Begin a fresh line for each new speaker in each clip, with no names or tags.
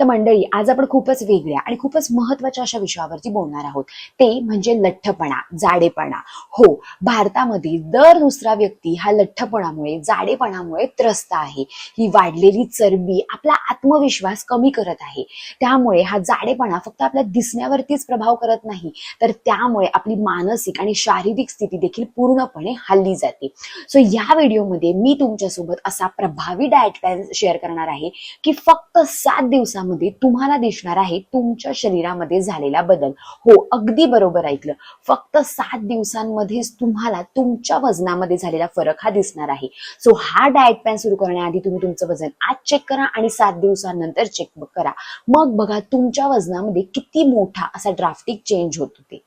तर मंडळी आज आपण खूपच वेगळ्या आणि खूपच महत्त्वाच्या अशा विषयावरती बोलणार आहोत. ते म्हणजे लठ्ठपणा जाडेपणा. हो भारतामध्ये दर दुसरा व्यक्ती हा लठ्ठपणामुळे जाडेपणामुळे त्रस्त आहे. ही वाढलेली चरबी आपला आत्मविश्वास कमी करत आहे. त्यामुळे हा जाडेपणा फक्त आपल्या दिसण्यावरतीच प्रभाव करत नाही तर त्यामुळे आपली मानसिक आणि शारीरिक स्थिती देखील पूर्णपणे हल्ली जाते. सो या व्हिडिओमध्ये मी तुमच्यासोबत असा प्रभावी डाएट प्लॅन शेअर करणार आहे की फक्त सात दिवसामध्ये तुम्हाला दिसणार आहे तुमच्या शरीरामध्ये झालेला बदल. हो अगदी बरोबर ऐकलं. फक्त सात दिवसांमध्येच तुम्हाला तुमच्या वजनामध्ये झालेला फरक हा दिसणार आहे. सो हा डाएट प्लॅन सुरू करण्याआधी तुम्ही तुमचं वजन आज चेक करा आणि सात दिवसानंतर चेक करा. मग बघा तुमच्या वजनामध्ये किती मोठा असा ड्राफ्टिक चेंज होतो ते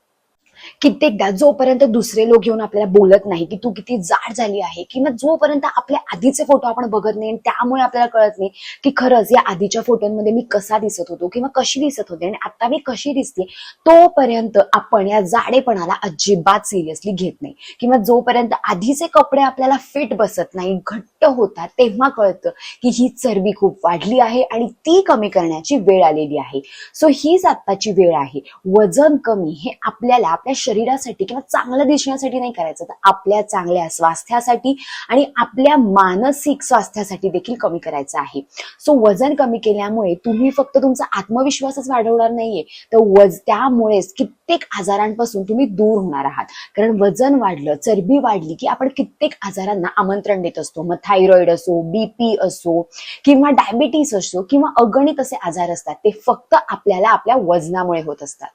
कित्येकदा जोपर्यंत दुसरे लोक येऊन आपल्याला बोलत नाही की तू किती जाड झाली आहे किंवा जोपर्यंत आपले आधीचे फोटो आपण बघत नाही आणि त्यामुळे आपल्याला कळत नाही की खरंच या आधीच्या फोटोंमध्ये मी कसा दिसत होतो किंवा कशी दिसत होते आणि आता मी कशी दिसते तोपर्यंत आपण या जाडेपणाला अजिबात सिरियसली घेत नाही. किंवा जोपर्यंत आधीचे कपडे आपल्याला फिट बसत नाही घट्ट होतात तेव्हा कळतं की ही चरबी खूप वाढली आहे आणि ती कमी करण्याची वेळ आलेली आहे. सो हीच आत्ताची वेळ आहे. वजन कमी हे आपल्याला आपल्या शरीरासाठी किंवा चांगलं दिसण्यासाठी नाही करायचं. तर आपल्या चांगल्या स्वास्थ्यासाठी आणि आपल्या मानसिक स्वास्थ्यासाठी देखील कमी करायचं आहे. सो वजन कमी केल्यामुळे तुम्ही फक्त तुमचा आत्मविश्वासच वाढवणार नाहीये. तर वज त्यामुळेच कित्येक आजारांपासून तुम्ही दूर होणार आहात. कारण वजन वाढलं चरबी वाढली की आपण कित्येक आजारांना आमंत्रण देत असतो. मग थायरॉइड असो बीपी असो किंवा डायबिटीस असो किंवा अगणित असे आजार असतात ते फक्त आपल्याला आपल्या वजनामुळे होत असतात.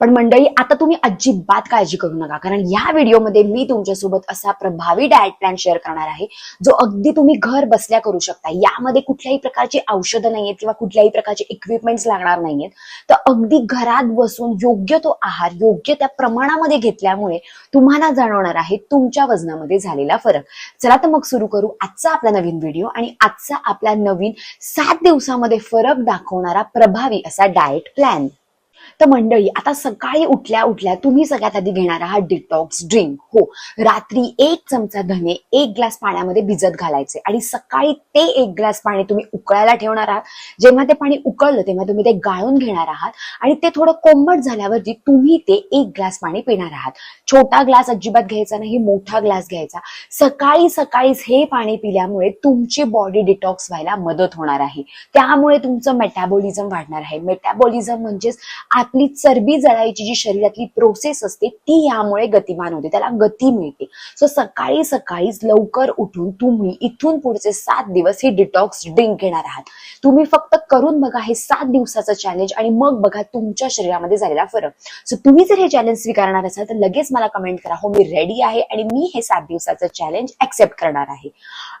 पण मंडळी आता तुम्ही अजिबात काळजी करू नका. कारण या व्हिडिओमध्ये मी तुमच्यासोबत असा प्रभावी डाएट प्लॅन शेअर करणार आहे जो अगदी तुम्ही घर बसल्या करू शकता. यामध्ये कुठल्याही प्रकारची औषधं नाहीयेत किंवा कुठल्याही प्रकारचे इक्विपमेंट्स लागणार नाहीयेत. तर अगदी घरात बसून योग्य तो आहार योग्य त्या प्रमाणामध्ये घेतल्यामुळे तुम्हाला जाणवणार आहे तुमच्या वजनामध्ये झालेला फरक. चला तर मग सुरू करू आजचा आपला नवीन व्हिडिओ आणि आजचा आपला नवीन सात दिवसामध्ये फरक दाखवणारा प्रभावी असा डाएट प्लॅन तर मंडळी आता सकाळी उठल्या उठल्या तुम्ही सगळ्यात आधी घेणार आहात डिटॉक्स ड्रिंक हो रात्री एक चमचा धने एक ग्लास पाण्यामध्ये भिजत घालायचे आणि सकाळी ते एक ग्लास पाणी तुम्ही उकळायला ठेवणार आहात. जेव्हा ते पाणी उकळलं तेव्हा तुम्ही ते गाळून घेणार आहात आणि ते थोडं कोंबट झाल्यावरती तुम्ही ते एक ग्लास पाणी पिणार आहात. छोटा ग्लास अजिबात घ्यायचा नाही मोठा ग्लास घ्यायचा. सकाळी सकाळीच हे पाणी पिल्यामुळे तुमची बॉडी डिटॉक्स व्हायला मदत होणार आहे. त्यामुळे तुमचं मेटाबॉलिझम वाढणार आहे. मेटाबॉलिझम म्हणजेच आपली चरबी जळायची जी शरीरातली प्रोसेस असते ती यामुळे गतिमान होते त्याला गती मिळते. सो सकाळी सकाळीच लवकर उठून तुम्ही इथून पुढचे सात दिवस हे डिटॉक्स ड्रिंक घेणार आहात. तुम्ही फक्त करून बघा हे सात दिवसाचं चॅलेंज आणि मग बघा तुमच्या शरीरामध्ये झालेला फरक. सो तुम्ही जर हे चॅलेंज स्वीकारणार असाल तर लगेच मला कमेंट करा हो मी रेडी आहे आणि मी हे सात दिवसाचं चॅलेंज ऍक्सेप्ट करणार आहे.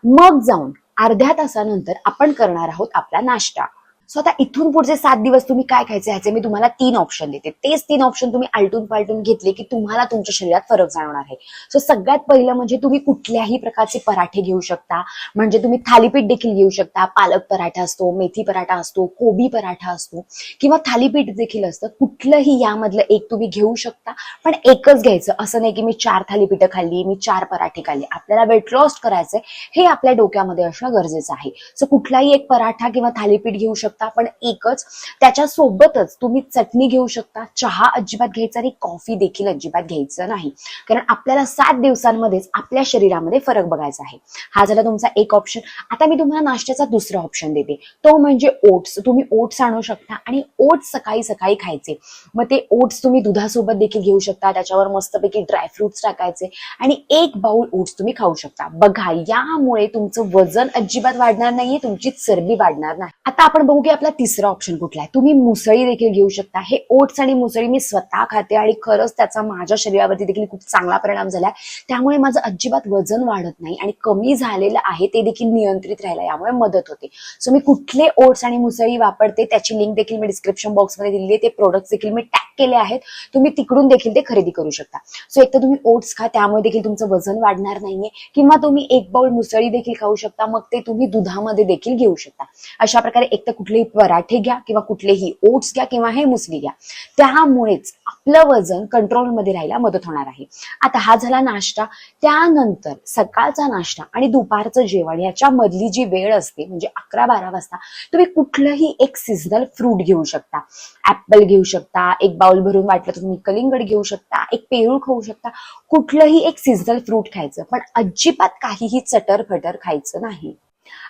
मग जाऊन अर्ध्या तासानंतर आपण करणार आहोत आपला नाश्ता. सो आता इथून पुढचे सात दिवस तुम्ही काय खायचे ह्याचे मी तुम्हाला तीन ऑप्शन देते. तेच तीन ऑप्शन तुम्ही आलटून पालटून घेतले की तुम्हाला तुमच्या शरीरात फरक जाणवणार आहे. सो सगळ्यात पहिलं म्हणजे तुम्ही कुठल्याही प्रकारचे पराठे घेऊ शकता. म्हणजे तुम्ही थालीपीठ देखील घेऊ शकता. पालक पराठा असतो मेथी पराठा असतो कोबी पराठा असतो. किंवा थालीपीठ देखील असतं. कुठलंही यामधलं एक तुम्ही घेऊ शकता. पण एकच घ्यायचं. असं नाही की मी चार थालीपीठं खाल्ली मी चार पराठे खाल्ली. आपल्याला वेट लॉस करायचंय हे आपल्या डोक्यामध्ये असणं गरजेचं आहे. सो कुठलाही एक पराठा किंवा थालीपीठ घेऊ शकता. पण एकच त्याच्यासोबतच तुम्ही चटणी घेऊ शकता. चहा अजिबात घ्यायचा आणि कॉफी देखील अजिबात घ्यायचं नाही. कारण आपल्याला सात दिवसांमध्येच आपल्या शरीरामध्ये फरक बघायचा आहे. हा झाला तुमचा एक ऑप्शन आता मी तुम्हाला नाश्त्याचा दुसरा ऑप्शन देते. तो म्हणजे ओट्स तुम्ही ओट्स आणू शकता आणि ओट्स सकाळी सकाळी खायचे. मग ते ओट्स तुम्ही दुधासोबत देखील घेऊ शकता. त्याच्यावर मस्तपैकी ड्रायफ्रुट्स टाकायचे. आणि एक बाउल ओट्स तुम्ही खाऊ शकता. बघा यामुळे तुमचं वजन अजिबात वाढणार नाहीये तुमची चरबी वाढणार नाही. आता आपण बघू की आपला तिसरा ऑप्शन कुठला आहे? तुम्ही मुसळी देखील घेऊ शकता. हे ओट्स आणि मुसळी मी स्वतः खाते आणि खरंच त्याचा माझ्या शरीरावरती देखील खूप चांगला परिणाम झालाय. त्यामुळे माझं अजिबात वजन वाढत नाही आणि कमी झालेलं आहे ते देखील नियंत्रित राहायला यामुळे मदत होते. सो मी कुठले ओट्स आणि मुसळी वापरते त्याची लिंक देखील मी डिस्क्रिप्शन बॉक्समध्ये दिली आहे. ते प्रोडक्ट देखील मी टॅग केले आहेत. तुम्ही तिकडून देखील ते खरेदी करू शकता. सो एक तर तुम्ही ओट्स खा त्यामुळे देखील तुमचं वजन वाढणार नाहीये. किंवा तुम्ही एक बाउल मुसळी देखील खाऊ शकता. मग ते तुम्ही दुधामध्ये देखील घेऊ शकता. अशा प्रकारे एक तर कुठले कुठलेही पराठे घ्या किंवा कुठलेही ओट्स घ्या किंवा हे मुसली घ्या. त्यामुळेच आपलं वजन कंट्रोलमध्ये राहायला मदत होणार आहे. आता हा झाला नाश्ता. त्यानंतर सकाळचा नाश्ता आणि दुपारचं जेवण याच्या मधली जी वेळ असते म्हणजे अकरा बारा वाजता तुम्ही कुठलंही एक सीझनल फ्रूट घेऊ शकता. ऍपल घेऊ शकता एक बाउल भरून वाटलं तुम्ही कलिंगड घेऊ शकता एक पेरू खाऊ शकता. कुठलंही एक सीझनल फ्रूट खायचं पण अजिबात काहीही चटर फटर खायचं नाही.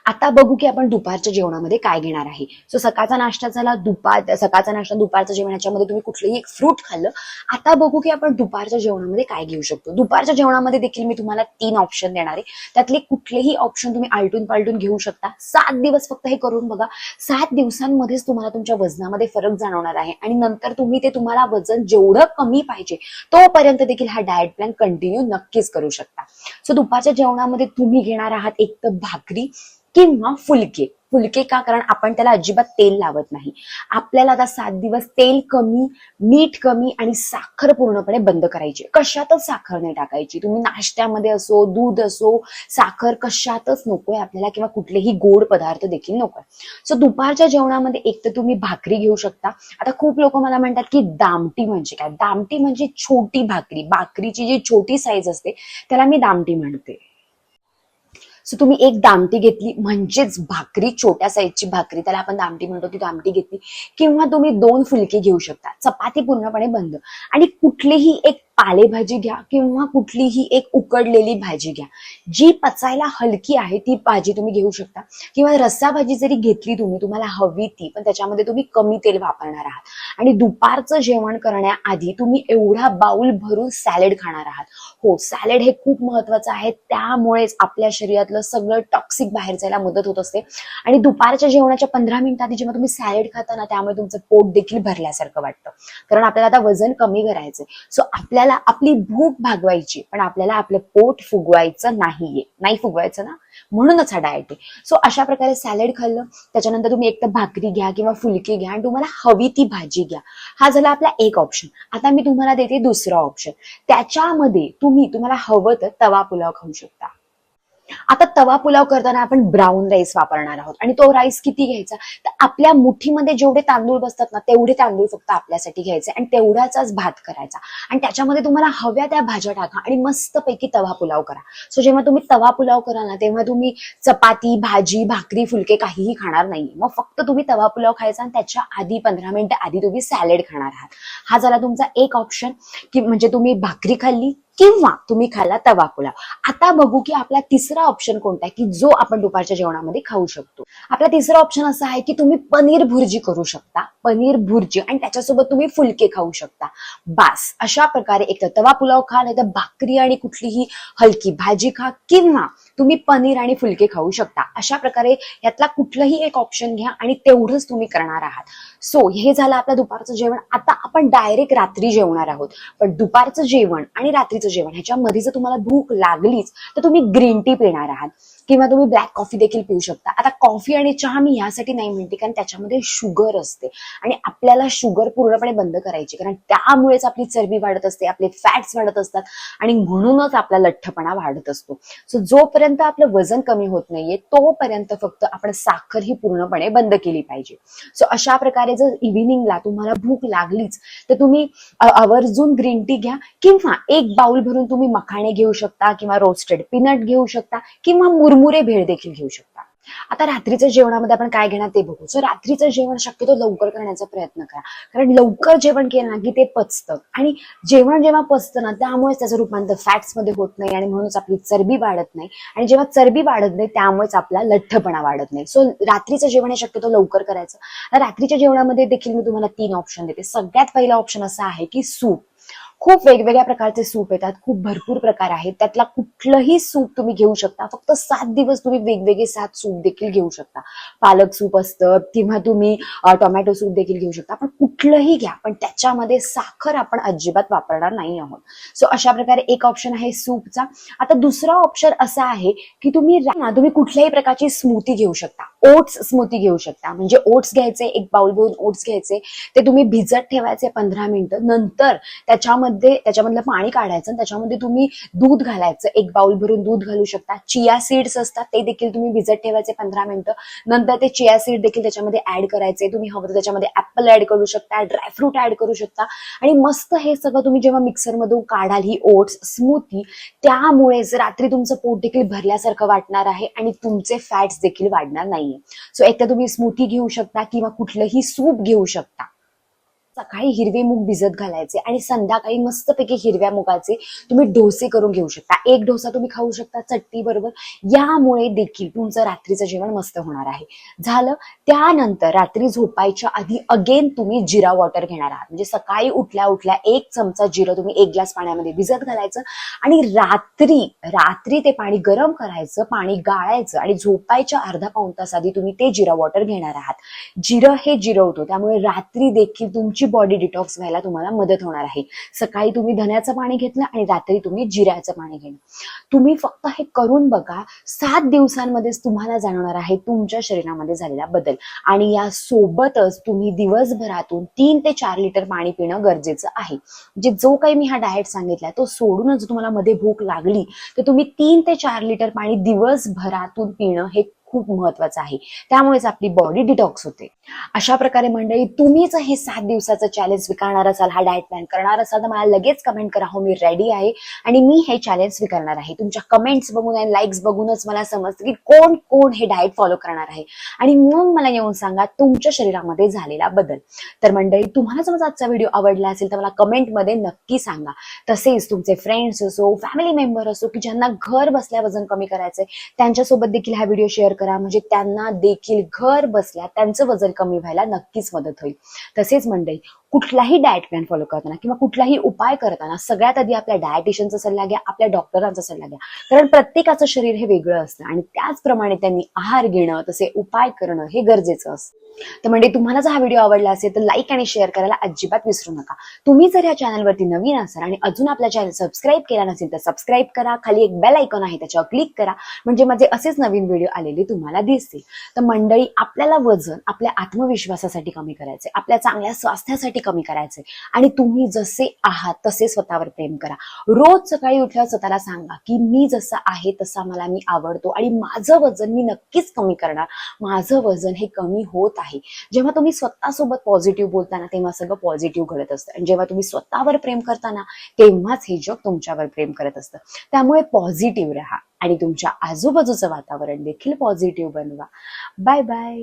आता बघू की आपण दुपारच्या जेवणामध्ये काय घेणार आहे. सो सकाळचा नाश्ता झाला दुपार सकाळचा नाश्ता दुपारचं जेवण याच्यामध्ये तुम्ही कुठलंही एक फ्रूट खाल्लं आता बघू की आपण दुपारच्या जेवणामध्ये काय घेऊ शकतो. दुपारच्या जेवणामध्ये देखील मी तुम्हाला तीन ऑप्शन देणार आहे. त्यातले कुठलेही ऑप्शन तुम्ही आलटून पालटून घेऊ शकता. सात दिवस फक्त हे करून बघा. सात दिवसांमध्येच तुम्हाला तुमच्या वजनामध्ये फरक जाणवणार आहे. आणि नंतर तुम्ही ते तुम्हाला वजन जेवढं कमी पाहिजे तोपर्यंत देखील हा डाएट प्लॅन कंटिन्यू नक्कीच करू शकता. सो दुपारच्या जेवणामध्ये तुम्ही घेणार आहात एक तर भाकरी किंवा फुलके. फुलके का? कारण आपण त्याला अजिबात तेल लावत नाही. आपल्याला आता सात दिवस तेल कमी मीठ कमी आणि साखर पूर्णपणे बंद करायची. कशातच साखर नाही टाकायची. तुम्ही नाश्त्यामध्ये असो दूध असो साखर कशातच नकोय आपल्याला किंवा कुठलेही गोड पदार्थ देखील नकोय. सो दुपारच्या जेवणामध्ये एक तर तुम्ही भाकरी घेऊ शकता. आता खूप लोक मला म्हणतात की दामटी म्हणजे काय? दामटी म्हणजे छोटी भाकरी. भाकरीची जी छोटी साईज असते त्याला मी दामटी म्हणते. सो तुम्ही एक दामटी घेतली म्हणजेच भाकरी छोट्या साईजची भाकरी त्याला आपण दामटी म्हणतो ती दामटी घेतली. किंवा तुम्ही दोन फुलके घेऊ शकता. चपाती पूर्णपणे बंद. आणि कुठलीही एक पालेभाजी घ्या किंवा कुठलीही एक उकडलेली भाजी घ्या. जी पचायला हलकी आहे ती भाजी तुम्ही घेऊ शकता. किंवा रस्सा भाजी जरी घेतली तुम्ही तुम्हाला हवी ती पण त्याच्यामध्ये तुम्ही कमी तेल वापरणार आहात. आणि दुपारचं जेवण करण्याआधी तुम्ही एवढा बाउल भरून सॅलेड खाणार आहात. हो सॅलेड हे खूप महत्वाचं आहे. त्यामुळेच आपल्या शरीरातलं सगळं टॉक्सिक बाहेर जायला मदत होत असते. आणि दुपारच्या जेवणाच्या पंधरा मिनिटात जेव्हा तुम्ही सॅलेड खाता ना त्यामुळे तुमचं पोट देखील भरल्यासारखं वाटतं. कारण आपल्याला आता वजन कमी करायचंय. सो आपल्याला आपली भूक भागवायची पण आपल्याला आपलं पोट फुगवायचं नाहीये. नाही फुगवायचं ना? म्हणूनच हा डाएट आहे. सो अशा प्रकारे सॅलड खाल्लं. त्याच्यानंतर तुम्ही एक तर भाकरी घ्या किंवा फुलकी घ्या आणि तुम्हाला हवी ती भाजी घ्या. हा झाला आपला एक ऑप्शन आता मी तुम्हाला देते दुसरा ऑप्शन त्याच्यामध्ये तुम्ही तुम्हाला हवं तर तवा पुलाव खाऊ शकता. आता तवा पुलाव करताना आपण ब्राऊन राईस वापरणार आहोत. आणि तो राईस किती घ्यायचा? तर आपल्या मुठीमध्ये जेवढे तांदूळ बसतात ना तेवढे तांदूळ फक्त आपल्यासाठी घ्यायचे आणि तेवढाचाच भात करायचा. आणि त्याच्यामध्ये तुम्हाला हव्या त्या भाज्या टाका आणि मस्तपैकी तवा पुलाव करा. सो जेव्हा तुम्ही तवा पुलाव करा ना तेव्हा तुम्ही चपाती भाजी भाकरी फुलके काहीही खाणार नाहीये. मग फक्त तुम्ही तवा पुलाव खायचा आणि त्याच्या आधी पंधरा मिनिटं आधी तुम्ही सॅलेड खाणार आहात. हा झाला तुमचा एक ऑप्शन की म्हणजे तुम्ही भाकरी खाल्ली किंवा तुम्ही खाल्ला तवा पुलाव. आता बघू की आपला तिसरा ऑप्शन कोणता आहे की जो आपण दुपारच्या जेवणामध्ये खाऊ शकतो. आपला तिसरा ऑप्शन असा आहे की तुम्ही पनीर भुर्जी करू शकता. पनीर भुर्जी आणि त्याच्यासोबत तुम्ही फुलके खाऊ शकता. बास अशा प्रकारे एक तर तवा पुलाव खा नाही तर भाकरी आणि कुठलीही हलकी भाजी खा किंवा तुम्ही पनीर आणि फुलके खाऊ शकता. अशा प्रकारे यातला कुठलंही एक ऑप्शन घ्या आणि तेवढंच तुम्ही करणार आहात. सो हे झालं आपलं दुपारचं जेवण. आता आपण डायरेक्ट रात्री जेवणार आहोत. पण दुपारचं जेवण आणि रात्रीचं जेवण ह्याच्यामध्ये जर तुम्हाला भूक लागलीच तर तुम्ही ग्रीन टी पिणार आहात. किंवा तुम्ही ब्लॅक कॉफी देखील पिऊ शकता. आता कॉफी आणि चहा मी यासाठी नाही म्हणते कारण त्याच्यामध्ये शुगर असते. आणि आपल्याला शुगर पूर्णपणे बंद करायची कारण त्यामुळेच आपली चरबी वाढत असते आपले फॅट्स वाढत असतात. आणि म्हणूनच आपला लठ्ठपणा वाढत असतो. सो जोपर्यंत आपलं वजन कमी होत नाहीये तोपर्यंत फक्त आपण साखर ही पूर्णपणे बंद केली पाहिजे. सो अशा प्रकारे जर इव्हिनिंगला तुम्हाला भूक लागलीच तर तुम्ही आवर्जून ग्रीन टी घ्या किंवा एक बाउल भरून तुम्ही मखाणे घेऊ शकता किंवा रोस्टेड पीनट घेऊ शकता किंवा मुरमुरे भेळ देखील घेऊ शकता. आता रात्रीच्या जेवणामध्ये आपण काय घेणार ते बघू. सो रात्रीचं जेवण शक्यतो लवकर करण्याचा प्रयत्न करा. कारण लवकर जेवण केलं ना की ते पचतं. आणि जेवण जेव्हा पचतं ना त्यामुळेच त्याचं रूपांतर फॅट्समध्ये होत नाही आणि म्हणूनच आपली चरबी वाढत नाही. आणि जेव्हा चरबी वाढत नाही त्यामुळेच आपला लठ्ठपणा वाढत नाही. सो रात्रीचं जेवण हे शक्यतो लवकर करायचं. रात्रीच्या जेवणामध्ये देखील मी तुम्हाला तीन ऑप्शन देते. सगळ्यात पहिला ऑप्शन असा आहे की सूप. खूप वेगवेगळ्या प्रकारचे सूप येतात खूप भरपूर प्रकार आहेत. त्यातला कुठलंही सूप तुम्ही घेऊ शकता. फक्त सात दिवस तुम्ही वेगवेगळे सात सूप देखील घेऊ शकता. पालक सूप असतं किंवा तुम्ही टोमॅटो सूप देखील घेऊ शकता. पण कुठलंही घ्या पण त्याच्यामध्ये साखर आपण अजिबात वापरणार नाही आहोत. सो अशा प्रकारे एक ऑप्शन आहे सूपचा. आता दुसरा ऑप्शन असा आहे की तुम्ही रा- ना, तुम्ही कुठल्याही प्रकारची स्मूथी घेऊ शकता. ओट्स स्मूथी घेऊ शकता. म्हणजे ओट्स घ्यायचे एक बाउल घेऊन ओट्स घ्यायचे ते तुम्ही भिजत ठेवायचे पंधरा मिनिटं. नंतर त्याच्यामध्ये त्याच्यामधलं पाणी काढायचं आणि त्याच्यामध्ये तुम्ही दूध घालायचं. एक बाउल भरून दूध घालू शकता. चिया सीड्स असतात ते देखील तुम्ही भिजत ठेवायचे पंधरा मिनिटं. नंतर ते चिया सीड देखील त्याच्यामध्ये ऍड करायचे. तुम्ही हवं तर त्याच्यामध्ये ऍपल ऍड करू शकता ड्रायफ्रूट ऍड करू शकता. आणि मस्त हे सगळं तुम्ही जेव्हा मिक्सरमधून काढाल ही ओट्स स्मूथी त्यामुळेच रात्री तुमचं पोट देखील भरल्यासारखं वाटणार आहे आणि तुमचे फॅट्स देखील वाढणार नाही सो एकतर तुम्ही स्मूथी घेऊ शकता किंवा कुठलंही सूप घेऊ शकता. सकाळी हिरवे मूग भिजत घालायचे आणि संध्याकाळी मस्तपैकी हिरव्या मुगाचे तुम्ही डोसे करून घेऊ शकता. एक डोसा तुम्ही खाऊ शकता चटणी बरोबर. यामुळे देखील तुमचं रात्रीचं जेवण मस्त होणार आहे. झालं? त्यानंतर रात्री झोपायच्या आधी अगेन तुम्ही जिरा वॉटर घेणार आहात. म्हणजे सकाळी उठल्या उठल्या एक चमचा जिरं तुम्ही एक ग्लास पाण्यामध्ये भिजत घालायचं आणि रात्री रात्री ते पाणी गरम करायचं पाणी गाळायचं आणि झोपायच्या अर्धा पाऊण तास आधी तुम्ही ते जिरा वॉटर घेणार आहात. जिरं हे जिरवतो त्यामुळे रात्री देखील तुमची बॉडी डिटॉक्स व्हायला तुम्हाला मदत होणार आहे. सकाळी तुम्ही धन्याचं पाणी घेतलं आणि रात्री तुम्ही जिऱ्याचं पाणी घेणं. तुम्ही फक्त हे करून बघा सात दिवसांमध्येच तुम्हाला जाणवणार आहे तुमच्या शरीरामध्ये झालेला बदल. आणि या सोबतच तुम्ही दिवसभरातून तीन ते चार लिटर पाणी पिणं गरजेचं आहे. जे जो काही मी हा डाएट सांगितलाय तो सोडूनच तुम्हाला मध्ये भूक लागली तर तुम्ही तीन ते चार लिटर पाणी दिवसभरातून पिणं हे खूप महत्वाचं आहे. त्यामुळेच आपली बॉडी डिटॉक्स होते. अशा प्रकारे मंडळी तुम्हीच हे सात दिवसाचं चॅलेंज स्वीकारणार असाल हा डाएट प्लॅन करणार असाल तर मला लगेच कमेंट करा. हो मी रेडी आहे आणि मी हे चॅलेंज स्वीकारणार आहे. तुमच्या कमेंट्स बघून आणि लाईक्स बघूनच मला समजतं की कोण कोण हे डाएट फॉलो करणार आहे. आणि मग मला येऊन सांगा तुमच्या शरीरामध्ये झालेला बदल. तर मंडळी तुम्हाला समज आजचा व्हिडिओ आवडला असेल तर मला कमेंटमध्ये नक्की सांगा. तसेच तुमचे फ्रेंड्स असो फॅमिली मेंबर असो की ज्यांना घर बसल्या वजन कमी करायचंय त्यांच्यासोबत देखील हा व्हिडिओ शेअर करा. म्हणजे त्यांना देखील घर बसल्या त्यांचं वजन कमी व्हायला नक्कीच मदत होईल. तसेच मंडळी कुठलाही डाएट प्लॅन फॉलो करताना किंवा कुठलाही उपाय करताना सगळ्यात आधी आपल्या डायटिशियनचा सल्ला घ्या आपल्या डॉक्टरांचा सल्ला घ्या. कारण प्रत्येकाचं शरीर हे वेगळं असतं आणि त्याचप्रमाणे त्यांनी आहार घेणं तसे उपाय करणं हे गरजेचं असतं. तर म्हणजे तुम्हाला जर हा व्हिडिओ आवडला असेल तर लाईक आणि शेअर करायला अजिबात विसरू नका. तुम्ही जर या चॅनलवरती नवीन असाल आणि अजून आपल्या चॅनल सबस्क्राईब केला नसेल तर सबस्क्राईब करा. खाली एक बेल आयकॉन आहे त्याच्यावर क्लिक करा. म्हणजे माझे असेच नवीन व्हिडिओ आलेले तुम्हाला दिसतील. तर मंडळी आपल्याला वजन आपल्या आत्मविश्वासासाठी कमी करायचे आपल्या चांगल्या स्वास्थ्यासाठी कमी करायचे आणि तुम्ही जसे आहात तसे स्वतःवर प्रेम करा. रोज सकाळी उठल्यावर स्वतःला सांगा की मी जसा आहे तसा मला मी आवडतो. आणि माझं वजन मी नक्कीच कमी करणार. माझं वजन हे कमी होत आहे. जेव्हा तुम्ही स्वतःसोबत पॉझिटिव्ह बोलताना तेव्हा सगळं पॉझिटिव्ह घडत असतं. आणि जेव्हा तुम्ही स्वतःवर प्रेम करताना तेव्हाच हे जग तुमच्यावर प्रेम करत असतं. त्यामुळे पॉझिटिव्ह राहा आणि तुमच्या आजूबाजूचं वातावरण देखील पॉझिटिव्ह बनवा. Bye bye